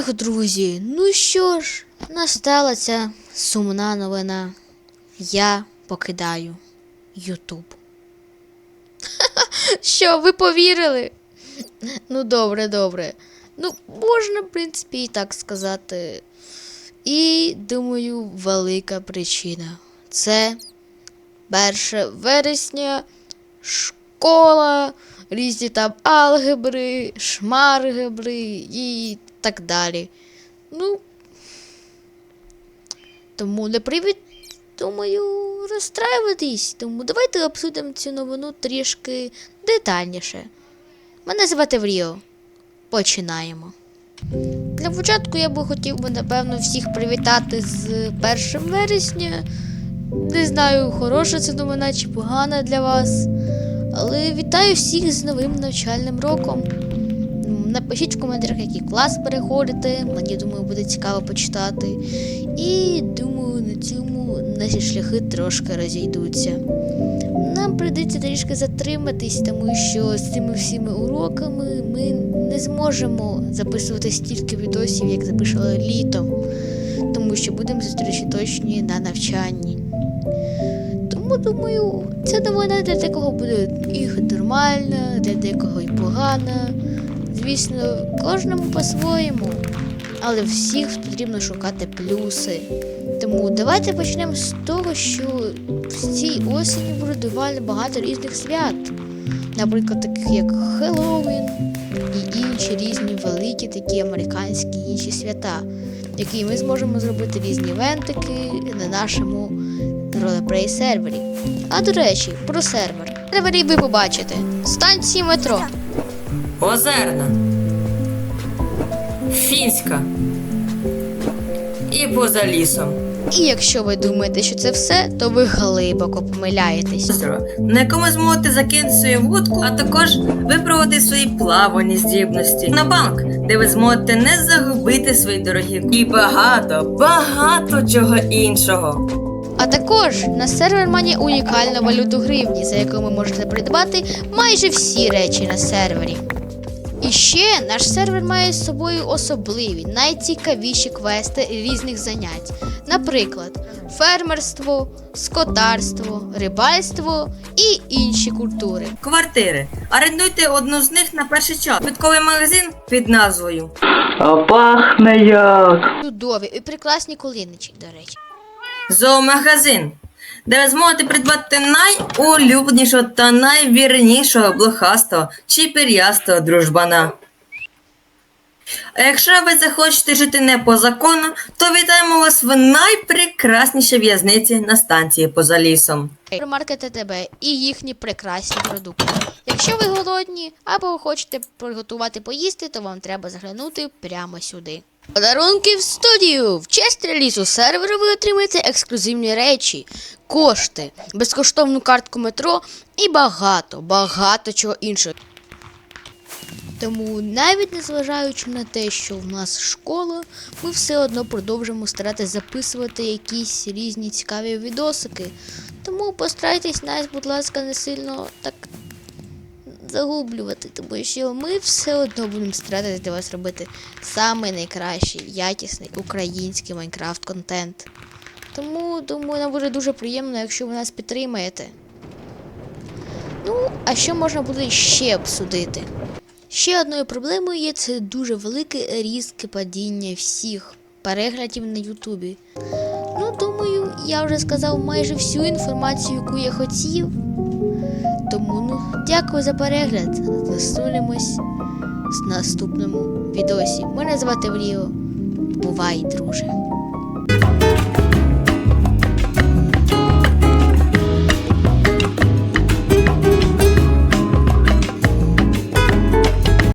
Ех, друзі, ну що ж, настала ця сумна новина. Я покидаю Ютуб. Що, ви повірили? Ну, добре, добре. Ну, можна, в принципі, і так сказати. І, думаю, велика причина. Це 1 вересня, школа, різні там алгебри, шмаргебри і так далі. Ну, тому не привід, думаю, розстраюватись. Тому давайте обсудимо цю новину трішки детальніше. Мене звати Вріо. Починаємо. Для початку я би хотів би, напевно, всіх привітати з 1 вересня. Не знаю, хороша це новина чи погана для вас. Але вітаю всіх з новим навчальним роком. М, Напишіть в коментарях, який клас переходите. Мені думаю, буде цікаво почитати. І думаю, на цьому наші шляхи трошки розійдуться. Нам прийдеться трішки затриматись, тому що з цими всіми уроками ми не зможемо записувати стільки відосів, як записали літом, тому що будемо зустрічаточні на навчанні. Тому думаю, ця новина для декого буде і нормальна, для декого і погана. Звісно, кожному по-своєму. Але всіх потрібно шукати плюси. Тому давайте почнемо з того, що в цій осені буде доволі багато різних свят. Наприклад, таких як Хеллоуін і інші різні великі такі американські інші свята, які ми зможемо зробити різні івентики на нашому ролеплей сервері. А до речі, про сервер. Сервері ви побачите станції метро. Озерна. Фінська. І поза лісом. І якщо ви думаєте, що це все, то ви глибоко помиляєтесь. Озеро, на якому зможете закинути свою вудку, а також випробувати свої плавані здібності. На банк, де ви зможете не загубити свої дорогі і багато, багато чого іншого. А також на сервер має унікальну валюту гривні, за яку ви можете придбати майже всі речі на сервері. І ще наш сервер має з собою особливі, найцікавіші квести різних занять. Наприклад, фермерство, скотарство, рибальство і інші культури. Квартири. Орендуйте одну з них на перший час. Квитковий магазин під назвою А пахне як. Чудові і прекрасні коліничі, до речі. Зоомагазин, де ви зможете придбати найулюбленішого та найвірнішого блохастого чи пір'ястого дружбана. А якщо ви захочете жити не по закону, то вітаємо вас в найпрекраснішій в'язниці на станції поза лісом. Примаркети тебе і їхні прекрасні продукти. Якщо ви голодні або хочете приготувати поїсти, то вам треба заглянути прямо сюди. Подарунки в студію! В честь релізу серверу ви отримаєте ексклюзивні речі, кошти, безкоштовну картку метро і багато, багато чого іншого. Тому навіть незважаючи на те, що в нас школа, ми все одно продовжимо старатися записувати якісь різні цікаві відосики. Тому постарайтесь нас, будь ласка, не сильно так загублювати, тому що ми все одно будемо старатися для вас робити самий найкращий, якісний український Майнкрафт контент. Тому думаю, нам буде дуже приємно, якщо ви нас підтримаєте. Ну, а що можна буде ще обсудити? Ще одною проблемою є це дуже велике різке падіння всіх переглядів на Ютубі. Ну, думаю, я вже сказав майже всю інформацію, яку я хотів. Тому дякую за перегляд. Зустрінемось в наступному відосі. Мене звати Вліо. Бувай, друже.